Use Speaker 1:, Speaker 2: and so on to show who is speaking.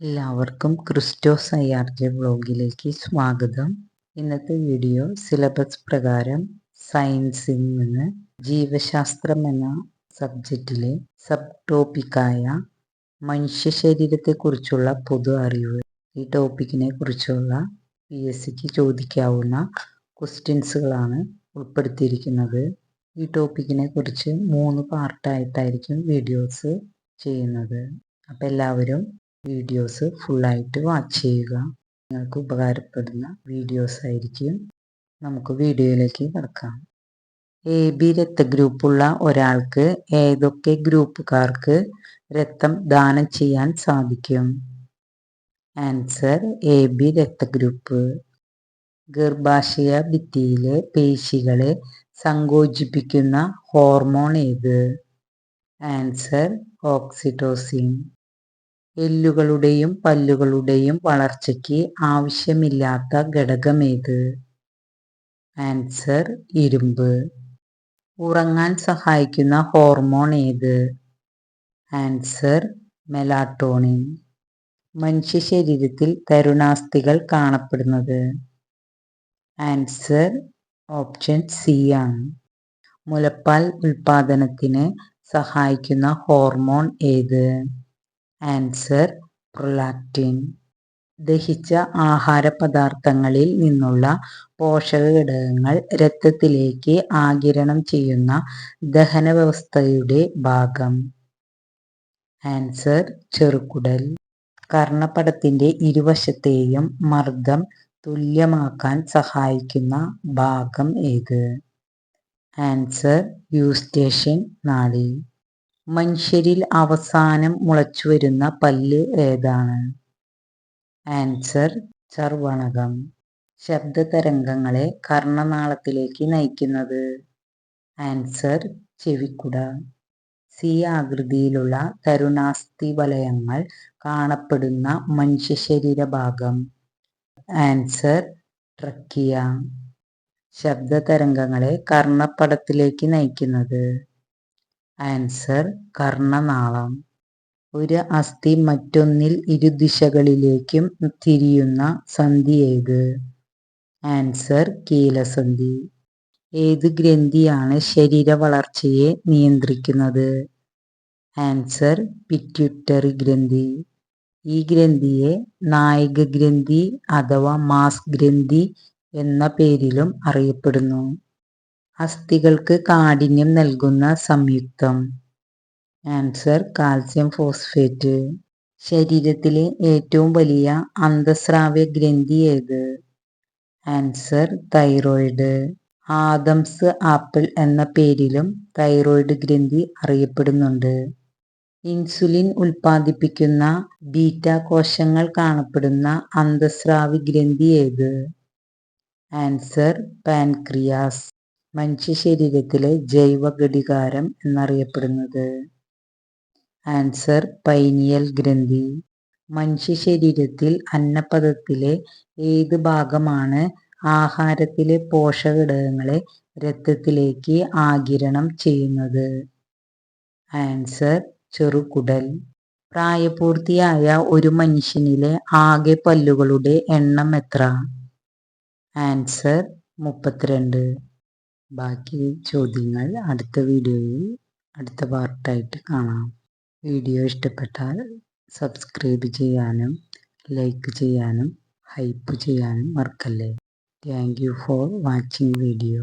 Speaker 1: എല്ലാവർക്കും Christos I R J ബ്ലോഗിലേക്ക് സ്വാഗതം. ഇന്നത്തെ വീഡിയോ സിലബസ് പ്രകാരം സയൻസിൽ നിന്ന് ജീവശാസ്ത്രം എന്ന സബ്ജക്റ്റിലെ സബ് ടോപ്പിക്കായ മനുഷ്യ ശരീരത്തെക്കുറിച്ചുള്ള പൊതു അറിവ്. ഈ ടോപ്പിക്കിനെ കുറിച്ചുള്ള പി എസ് സിക്ക് ചോദിക്കാവുന്ന ക്വസ്റ്റ്യൻസുകളാണ് ഉൾപ്പെടുത്തിയിരിക്കുന്നത്. ഈ ടോപ്പിക്കിനെ കുറിച്ച് മൂന്ന് പാർട്ടായിട്ടായിരിക്കും വീഡിയോസ് ചെയ്യുന്നത്. അപ്പം എല്ലാവരും വീഡിയോസ് ഫുള്ളായിട്ട് വാച്ച് ചെയ്യുക. നിങ്ങൾക്ക് ഉപകാരപ്പെടുന്ന വീഡിയോസ് ആയിരിക്കും. നമുക്ക് വീഡിയോയിലേക്ക് കിടക്കാം. എ ബി രക്തഗ്രൂപ്പുള്ള ഒരാൾക്ക് ഏതൊക്കെ ഗ്രൂപ്പുകാർക്ക് രക്തം ദാനം ചെയ്യാൻ സാധിക്കും? ആൻസർ എ ബി രക്തഗ്രൂപ്പ്. ഗർഭാശയ ഭിത്തിയിലെ പേശികളെ സങ്കോചിപ്പിക്കുന്ന ഹോർമോൺ ഏത്? ആൻസർ ഓക്സിറ്റോസിൻ എല്ലുകളുടെയും പല്ലുകളുടെയും വളർച്ചയ്ക്ക് ആവശ്യമില്ലാത്ത ഘടകമേത്? ആൻസർ ഇരുമ്പ്. ഉറങ്ങാൻ സഹായിക്കുന്ന ഹോർമോൺ ഏത്? Answer melatonin. മനുഷ്യ ശരീരത്തിൽ തരുണാസ്ഥികൾ കാണപ്പെടുന്നത്? ആൻസർ ഓപ്ഷൻ സി ആണ്. മുലപ്പാൽ ഉൽപാദനത്തിന് സഹായിക്കുന്ന ഹോർമോൺ ഏത്? Answer prolactin. ദഹിച്ച ആഹാര പദാർത്ഥങ്ങളിൽ നിന്നുള്ള പോഷക ഘടകങ്ങൾ രക്തത്തിലേക്ക് ആഗിരണം ചെയ്യുന്ന ദഹന വ്യവസ്ഥയുടെ ഭാഗം. ആൻസർ ചെറുകുടൽ. കർണപടത്തിന്റെ ഇരുവശത്തെയും മർദ്ദം തുല്യമാക്കാൻ സഹായിക്കുന്ന ഭാഗം ഏത്? ആൻസർ യൂസ്റ്റേഷ്യൻ നാളി. മനുഷ്യരിൽ അവസാനം മുളച്ചു വരുന്ന പല്ല് ഏതാണ്? ആൻസർ ചർവണകം ശബ്ദ തരംഗങ്ങളെ കർണനാളത്തിലേക്ക് നയിക്കുന്നത്. ആൻസർ ചെവിക്കുട. സി ആകൃതിയിലുള്ള തരുണാസ്ഥി വലയങ്ങൾ കാണപ്പെടുന്ന മനുഷ്യ ശരീര ഭാഗം ആൻസർ ട്രക്കിയ. ശബ്ദ തരംഗങ്ങളെ കർണപ്പടത്തിലേക്ക് നയിക്കുന്നത്. ആൻസർ കർണനാളം. ഒരു അസ്ഥി മറ്റൊന്നിൽ ഇരുദിശകളിലേക്കും തിരിയുന്ന സന്ധി ഏത്? ആൻസർ കീലസന്ധി. ഏത് ഗ്രന്ഥിയാണ് ശരീര വളർച്ചയെ നിയന്ത്രിക്കുന്നത്? ആൻസർ പിറ്റ്യൂട്ടറി ഗ്രന്ഥി. ഈ ഗ്രന്ഥിയെ നായിക ഗ്രന്ഥി അഥവാ മാസ് ഗ്രന്ഥി എന്ന പേരിലും അറിയപ്പെടുന്നു. അസ്ഥികൾക്ക് കാഠിന്യം നൽകുന്ന സംയുക്തം. ആൻസർ കാൽസ്യം ഫോസ്ഫേറ്റ് ശരീരത്തിലെ ഏറ്റവും വലിയ അന്തസ്രാവ്യ ഗ്രന്ഥി ഏത്? ആൻസർ തൈറോയിഡ് ആദംസ് ആപ്പിൾ എന്ന പേരിലും തൈറോയിഡ് ഗ്രന്ഥി അറിയപ്പെടുന്നുണ്ട്. ഇൻസുലിൻ ഉൽപ്പാദിപ്പിക്കുന്ന ബീറ്റ കോശങ്ങൾ കാണപ്പെടുന്ന അന്തസ്രാവി ഗ്രന്ഥി ഏത്? ആൻസർ പാൻക്രിയാസ് മനുഷ്യ ശരീരത്തിലെ ജൈവ ഘടികാരം എന്നറിയപ്പെടുന്നത്. ആൻസർ പൈനിയൽ ഗ്രന്ഥി. മനുഷ്യ ശരീരത്തിൽ അന്നപദത്തിലെ ഏത് ഭാഗമാണ് ആഹാരത്തിലെ പോഷകഘടകങ്ങളെ രക്തത്തിലേക്ക് ആകിരണം ചെയ്യുന്നത്? ആൻസർ ചെറുകുടൽ. പ്രായപൂർത്തിയായ ഒരു മനുഷ്യനിലെ ആകെ പല്ലുകളുടെ എണ്ണം എത്ര? ആൻസർ മുപ്പത്തിരണ്ട്. ബാക്കി ചോദ്യങ്ങൾ അടുത്ത വീഡിയോയിൽ അടുത്ത പാർട്ടായിട്ട് കാണാം. വീഡിയോ ഇഷ്ടപ്പെട്ടാൽ സബ്സ്ക്രൈബ് ചെയ്യാനും ലൈക്ക് ചെയ്യാനും ഹൈപ്പ് ചെയ്യാനും മറക്കല്ലേ. Thank you for watching video